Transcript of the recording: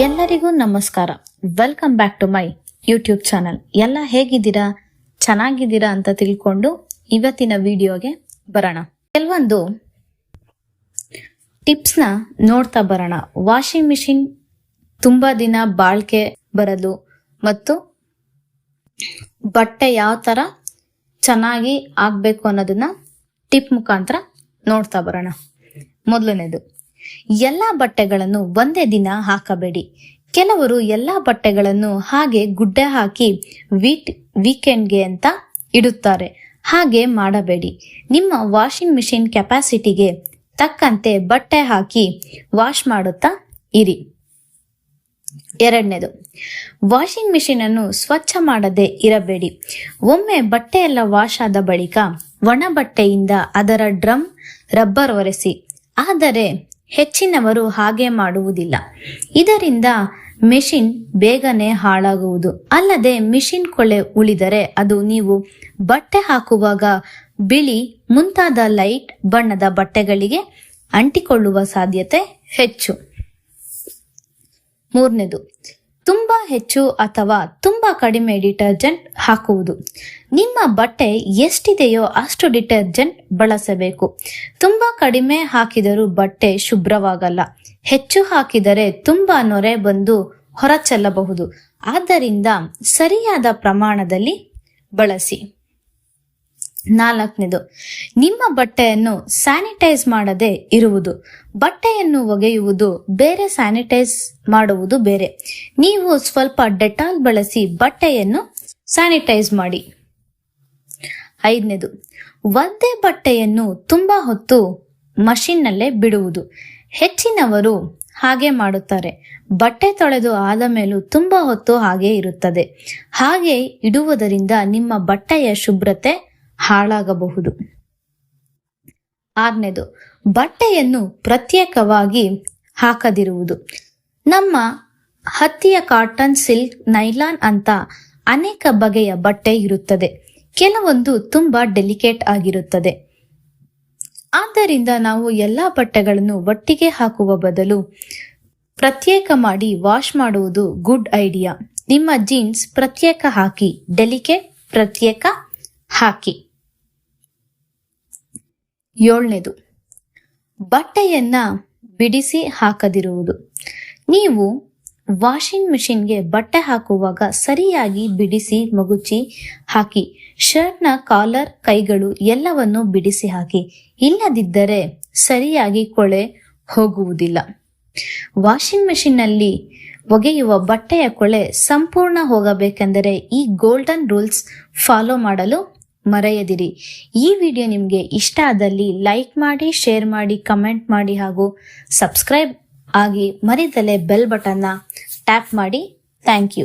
ಎಲ್ಲರಿಗೂ ನಮಸ್ಕಾರ. Welcome back to my YouTube channel ಎಲ್ಲ ಹೇಗಿದ್ದೀರಾ? ಚೆನ್ನಾಗಿದ್ದೀರಾ ಅಂತ ತಿಳ್ಕೊಂಡು ಇವತ್ತಿನ ವಿಡಿಯೋಗೆ ಬರೋಣ. ಕೆಲವೊಂದು ಟಿಪ್ಸ್ನ ನೋಡ್ತಾ ಬರೋಣ. ವಾಷಿಂಗ್ ಮಿಷಿನ್ ತುಂಬಾ ದಿನ ಬಾಳ್ಕೆ ಬರಲು ಮತ್ತು ಬಟ್ಟೆ ಯಾವ ತರ ಚೆನ್ನಾಗಿ ಆಗ್ಬೇಕು ಅನ್ನೋದನ್ನ ಟಿಪ್ ಮುಖಾಂತರ ನೋಡ್ತಾ ಬರೋಣ. ಮೊದಲನೇದು ಎಲ್ಲಾ ಬಟ್ಟೆಗಳನ್ನು ಒಂದೇ ದಿನ ಹಾಕಬೇಡಿ. ಕೆಲವರು ಎಲ್ಲಾ ಬಟ್ಟೆಗಳನ್ನು ಹಾಗೆ ಗುಡ್ಡೆ ಹಾಕಿ ವೀಟ್, ವೀಕೆಂಡ್ಗೆ ಅಂತ ಇಡುತ್ತಾರೆ. ಹಾಗೆ ಮಾಡಬೇಡಿ. ನಿಮ್ಮ ವಾಷಿಂಗ್ ಮಿಷಿನ್ ಕೆಪಾಸಿಟಿಗೆ ತಕ್ಕಂತೆ ಬಟ್ಟೆ ಹಾಕಿ ವಾಶ್ ಮಾಡುತ್ತಾ ಇರಿ. ಎರಡನೇದು, ವಾಷಿಂಗ್ ಮಿಷಿನ್ ಅನ್ನು ಸ್ವಚ್ಛ ಮಾಡದೆ ಇರಬೇಡಿ. ಒಮ್ಮೆ ಬಟ್ಟೆ ಎಲ್ಲ ವಾಶ್ ಆದ ಬಳಿಕ ಒಣ ಬಟ್ಟೆಯಿಂದ ಅದರ ಡ್ರಮ್, ರಬ್ಬರ್ ಒರೆಸಿ. ಆದರೆ ಹೆಚ್ಚಿನವರು ಹಾಗೆ ಮಾಡುವುದಿಲ್ಲ. ಇದರಿಂದ ಮೆಷಿನ್ ಬೇಗನೆ ಹಾಳಾಗುವುದು. ಅಲ್ಲದೆ ಮಿಷಿನ್ ಕೊಳೆ ಉಳಿದರೆ ಅದು ನೀವು ಬಟ್ಟೆ ಹಾಕುವಾಗ ಬಿಳಿ ಮುಂತಾದ ಲೈಟ್ ಬಣ್ಣದ ಬಟ್ಟೆಗಳಿಗೆ ಅಂಟಿಕೊಳ್ಳುವ ಸಾಧ್ಯತೆ ಹೆಚ್ಚು. ಮೂರನೇದು ಹೆಚ್ಚು ಅಥವಾ ತುಂಬಾ ಕಡಿಮೆ ಡಿಟರ್ಜೆಂಟ್ ಹಾಕುವುದು. ನಿಮ್ಮ ಬಟ್ಟೆ ಎಷ್ಟಿದೆಯೋ ಅಷ್ಟು ಡಿಟರ್ಜೆಂಟ್ ಬಳಸಬೇಕು. ತುಂಬಾ ಕಡಿಮೆ ಹಾಕಿದರೂ ಬಟ್ಟೆ ಶುಭ್ರವಾಗಲ್ಲ. ಹೆಚ್ಚು ಹಾಕಿದರೆ ತುಂಬಾ ನೊರೆ ಬಂದು ಹೊರಚೆಲ್ಲಬಹುದು. ಆದ್ದರಿಂದ ಸರಿಯಾದ ಪ್ರಮಾಣದಲ್ಲಿ ಬಳಸಿ. ನಾಲ್ಕನೇದು, ನಿಮ್ಮ ಬಟ್ಟೆಯನ್ನು ಸ್ಯಾನಿಟೈಸ್ ಮಾಡದೆ ಇರುವುದು. ಬಟ್ಟೆಯನ್ನು ಒಗೆಯುವುದು ಬೇರೆ ಸ್ಯಾನಿಟೈಸ್ ಮಾಡುವುದು ಬೇರೆ. ನೀವು ಸ್ವಲ್ಪ ಡೆಟಾಲ್ ಬಳಸಿ ಬಟ್ಟೆಯನ್ನು ಸ್ಯಾನಿಟೈಸ್ ಮಾಡಿ. ಐದನೇದು, ಒಂದೇ ಬಟ್ಟೆಯನ್ನು ತುಂಬಾ ಹೊತ್ತು ಮಷಿನ್ನಲ್ಲೇ ಬಿಡುವುದು. ಹೆಚ್ಚಿನವರು ಹಾಗೆ ಮಾಡುತ್ತಾರೆ. ಬಟ್ಟೆ ತೊಳೆದು ಆದ ಮೇಲೂ ತುಂಬಾ ಹೊತ್ತು ಹಾಗೆ ಇರುತ್ತದೆ. ಹಾಗೆ ಇಡುವುದರಿಂದ ನಿಮ್ಮ ಬಟ್ಟೆಯ ಶುಭ್ರತೆ ಹಾಳಾಗಬಹುದು. ಆರನೇದು, ಬಟ್ಟೆಯನ್ನು ಪ್ರತ್ಯೇಕವಾಗಿ ಹಾಕದಿರುವುದು. ನಮ್ಮ ಹತ್ತಿಯ ಕಾಟನ್ ಸಿಲ್ಕ್, ನೈಲಾನ್ ಅಂತ ಅನೇಕ ಬಗೆಯ ಬಟ್ಟೆ ಇರುತ್ತದೆ. ಕೆಲವೊಂದು ತುಂಬಾ ಡೆಲಿಕೇಟ್ ಆಗಿರುತ್ತದೆ. ಆದ್ದರಿಂದ ನಾವು ಎಲ್ಲಾ ಬಟ್ಟೆಗಳನ್ನು ಒಟ್ಟಿಗೆ ಹಾಕುವ ಬದಲು ಪ್ರತ್ಯೇಕ ಮಾಡಿ ವಾಶ್ ಮಾಡುವುದು ಗುಡ್ ಐಡಿಯಾ. ನಿಮ್ಮ ಜೀನ್ಸ್ ಪ್ರತ್ಯೇಕ ಹಾಕಿ, ಡೆಲಿಕೇಟ್ ಪ್ರತ್ಯೇಕ ಹಾಕಿ. ಏಳನೇದು. ಬಟ್ಟೆಯನ್ನ ಬಿಡಿಸಿ ಹಾಕದಿರುವುದು. ನೀವು ವಾಷಿಂಗ್ ಮಿಷಿನ್ಗೆ ಬಟ್ಟೆ ಹಾಕುವಾಗ ಸರಿಯಾಗಿ ಬಿಡಿಸಿ ಮಗುಚಿ ಹಾಕಿ. ಶರ್ಟ್ನ ಕಾಲರ್ ಕೈಗಳು ಎಲ್ಲವನ್ನು ಬಿಡಿಸಿ ಹಾಕಿ. ಇಲ್ಲದಿದ್ದರೆ ಸರಿಯಾಗಿ ಕೊಳೆ ಹೋಗುವುದಿಲ್ಲ. ವಾಷಿಂಗ್ ಮೆಷಿನ್ನಲ್ಲಿ ಒಗೆಯುವ ಬಟ್ಟೆಯ ಕೊಳೆ ಸಂಪೂರ್ಣ ಹೋಗಬೇಕೆಂದರೆ ಈ ಗೋಲ್ಡನ್ ರೂಲ್ಸ್ ಫಾಲೋ ಮಾಡಲು ಮರೆಯದಿರಿ. ಈ ವಿಡಿಯೋ ನಿಮಗೆ ಇಷ್ಟ ಆದಲ್ಲಿ ಲೈಕ್ ಮಾಡಿ, ಶೇರ್ ಮಾಡಿ, ಕಮೆಂಟ್ ಮಾಡಿ ಹಾಗೂ ಸಬ್ಸ್ಕ್ರೈಬ್ ಆಗಿ ಮರಿದಲೆ ಬೆಲ್ ಬಟನ್ನ ಟ್ಯಾಪ್ ಮಾಡಿ. Thank you.